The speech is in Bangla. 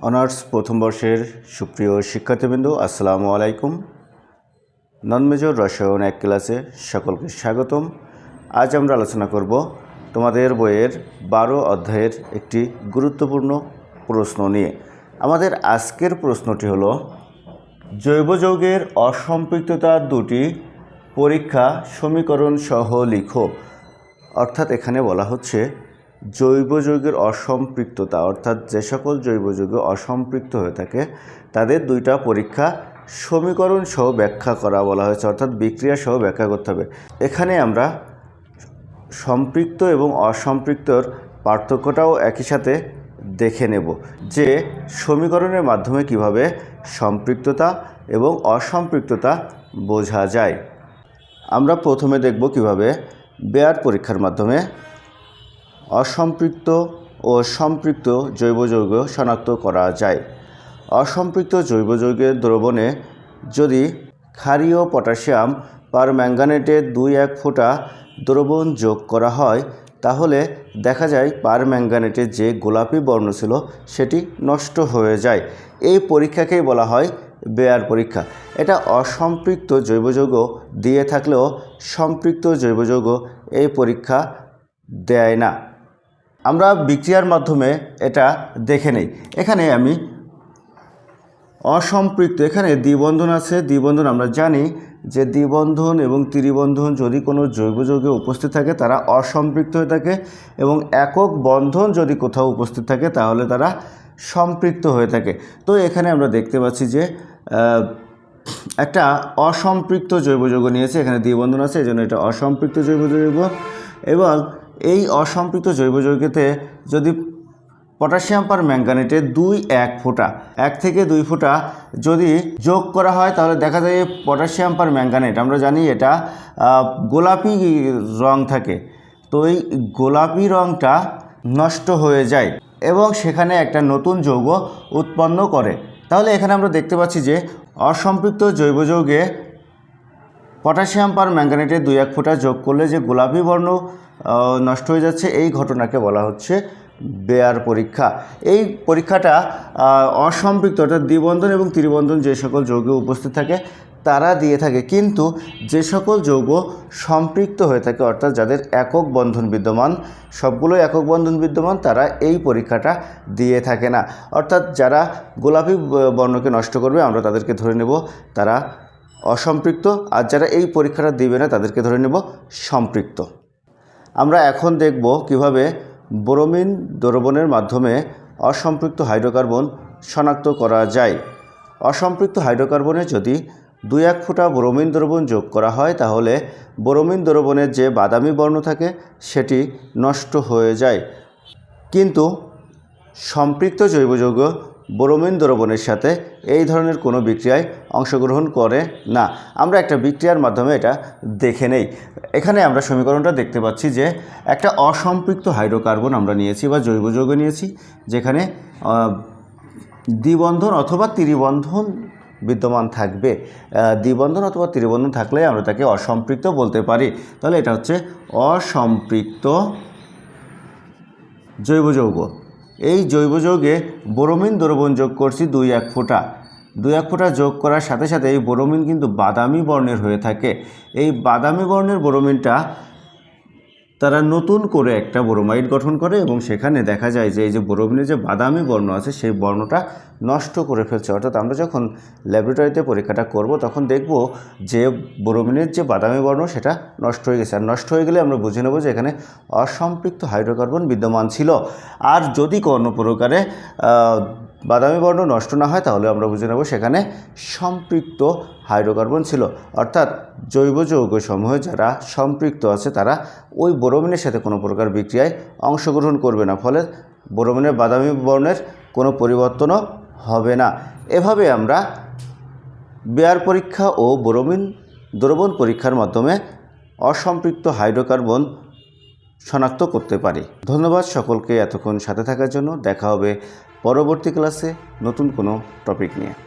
অনার্স প্রথম বর্ষের সুপ্রিয় শিক্ষার্থীবৃন্দ, আসসালামু আলাইকুম। নন মেজর রসায়ন এক ক্লাসে সকলকে স্বাগতম। আজ আমরা আলোচনা করব তোমাদের বইয়ের বারো অধ্যায়ের একটি গুরুত্বপূর্ণ প্রশ্ন নিয়ে। আমাদের আজকের প্রশ্নটি হলো, জৈব যৌগের অসম্পৃক্ততার দুটি পরীক্ষা সমীকরণ সহ লিখো। অর্থাৎ এখানে বলা হচ্ছে জৈব যৌগের অসম্পৃক্ততা, অর্থাৎ যে সকল জৈব যৌগ অসম্পৃক্ত হয়ে থাকে, তাদের দুইটা পরীক্ষা সমীকরণ সহ ব্যাখ্যা করা বলা হয়েছে, অর্থাৎ বিক্রিয়া সহ ব্যাখ্যা করতে হবে। এখানে আমরা সম্পৃক্ত এবং অসম্পৃক্তর পার্থক্যটাও একই সাথে দেখে নেব যে সমীকরণের মাধ্যমে কীভাবে সম্পৃক্ততা এবং অসম্পৃক্ততা বোঝা যায়। আমরা প্রথমে দেখব কীভাবে বেয়ার পরীক্ষার মাধ্যমে অসম্পৃক্ত ও সম্পৃক্ত জৈব যৌগ শনাক্ত করা যায়। অসম্পৃক্ত জৈব যৌগের দ্রবণে যদি ক্ষারীয় পটাশিয়াম পার ম্যাঙ্গানেটের দুই এক ফোঁটা দ্রবণ যোগ করা হয়, তাহলে দেখা যায় পার ম্যাঙ্গানেটের যে গোলাপি বর্ণ ছিল সেটি নষ্ট হয়ে যায়। এই পরীক্ষাকেই বলা হয় বেয়ার পরীক্ষা। এটা অসম্পৃক্ত জৈব যৌগ দিয়ে থাকলেও সম্পৃক্ত জৈব যৌগ এই পরীক্ষা দেয় না। আমরা বিক্রিয়ার মাধ্যমে এটা দেখে নেই। এখানে আমি অসম্পৃক্ত, এখানে দ্বিবন্ধন আছে। দ্বিবন্ধন আমরা জানি যে দ্বিবন্ধন এবং ত্রিবন্ধন যদি কোনো জৈব যৌগে উপস্থিত থাকে, তারা অসম্পৃক্ত হয়ে থাকে এবং একক বন্ধন যদি কোথাও উপস্থিত থাকে, তাহলে তারা সম্পৃক্ত হয়ে থাকে। তো এখানে আমরা দেখতে পাচ্ছি যে একটা অসম্পৃক্ত জৈব যৌগ নিয়েছে। এখানে দ্বিবন্ধন আছে এই জন্য এটা অসম্পৃক্ত জৈব যৌগ। এবং এই অসম্পৃক্ত জৈব যৌগেতে যদি পটাশিয়াম পার ম্যাঙ্গানেটে দুই এক ফোঁটা, এক থেকে দুই ফোঁটা যদি যোগ করা হয়, তাহলে দেখা যায় পটাশিয়াম পার ম্যাঙ্গানেট আমরা জানি এটা গোলাপি রং থাকে। তো এই গোলাপি রংটা নষ্ট হয়ে যায় এবং সেখানে একটা নতুন যৌগ উৎপন্ন করে। তাহলে এখানে আমরা দেখতে পাচ্ছি যে অসম্পৃক্ত জৈব যৌগে পটাশিয়াম পার ম্যাঙ্গানেটে দুই এক ফোঁটা যোগ করলে যে গোলাপি বর্ণ নষ্ট হয়ে যাচ্ছে, এই ঘটনাকে বলা হচ্ছে বেয়ার পরীক্ষা। এই পরীক্ষাটা অসম্পৃক্ত অর্থাৎ দ্বিবন্ধন এবং ত্রিবন্ধন যে সকল যৌগে উপস্থিত থাকে, তারা দিয়ে থাকে। কিন্তু যে সকল যৌগ সম্পৃক্ত হয়ে থাকে, অর্থাৎ যাদের একক বন্ধন বিদ্যমান, সবগুলোই একক বন্ধন বিদ্যমান, তারা এই পরীক্ষাটা দিয়ে থাকে না। অর্থাৎ যারা গোলাপি বর্ণকে নষ্ট করবে, আমরা তাদেরকে ধরে নেব, তারা অসম্পৃক্ত, আর যারা এই পরীক্ষাটা দিবে না, তাদেরকে ধরে নেব সম্পৃক্ত। আমরা এখন দেখব কীভাবে বোরোমিন দ্রবণের মাধ্যমে অসম্পৃক্ত হাইড্রোকার্বন শনাক্ত করা যায়। অসম্পৃক্ত হাইড্রোকার্বনে যদি দুই এক ফোঁটা বোরোমিন দ্রবণ যোগ করা হয়, তাহলে বোরোমিন দ্রবণের যে বাদামি বর্ণ থাকে, সেটি নষ্ট হয়ে যায়। কিন্তু সম্পৃক্ত জৈব যৌগ বোরোমিন দ্রবণের সাথে এই ধরনের কোনো বিক্রিয়ায় অংশগ্রহণ করে না। আমরা একটা বিক্রিয়ার মাধ্যমে এটা দেখে নেই। এখানে আমরা সমীকরণটা দেখতে পাচ্ছি যে একটা অসম্পৃক্ত হাইড্রোকার্বন আমরা নিয়েছি বা জৈব যৌগ নিয়েছি, যেখানে দ্বিবন্ধন অথবা ত্রিবন্ধন বিদ্যমান থাকবে। দ্বিবন্ধন অথবা ত্রিবন্ধন থাকলে আমরা তাকে অসম্পৃক্ত বলতে পারি। তাহলে এটা হচ্ছে অসম্পৃক্ত জৈব যৌগ। এই জৈব যৌগে বোরোমিন দ্রবণ যোগ করছি দুই এক ফোঁটা। দুই এক ফোঁটা যোগ করার সাথে সাথে এই বোরোমিন কিন্তু বাদামি বর্ণের হয়ে থাকে। এই বাদামি বর্ণের বোরোমিনটা তারা নতুন করে একটা বোরোমাইড গঠন করে এবং সেখানে দেখা যায় যে এই যে বোরোমিনের যে বাদামি বর্ণ আছে, সেই বর্ণটা নষ্ট করে ফেলছে। অর্থাৎ আমরা যখন ল্যাবরেটরিতে পরীক্ষাটা করব, তখন দেখব যে বোরোমিনের যে বাদামি বর্ণ, সেটা নষ্ট হয়ে গেছে। আর নষ্ট হয়ে গেলে আমরা বুঝে নেব যে এখানে অসম্পৃক্ত হাইড্রোকার্বন বিদ্যমান ছিল। আর যদি কোনো প্রকারে বাদামি বর্ণ নষ্ট না হয়, তাহলে আমরা বুঝে নেব সেখানে সম্পৃক্ত হাইড্রোকার্বন ছিল। অর্থাৎ জৈব যৌগসমূহ যারা সম্পৃক্ত আছে, তারা ওই বোরোমিনের সাথে কোনো প্রকার বিক্রিয়ায় অংশগ্রহণ করবে না। ফলে বোরোমিনের বাদামি বর্ণের কোনো পরিবর্তনও হবে না। এভাবে আমরা বেয়ার পরীক্ষা ও বোরোমিন দ্রবণ পরীক্ষার মাধ্যমে অসম্পৃক্ত হাইড্রোকার্বন শনাক্ত করতে পারি। ধন্যবাদ সকলকে এতক্ষণ সাথে থাকার জন্য। দেখা হবে পরবর্তী ক্লাসে নতুন কোনো টপিক নিয়ে।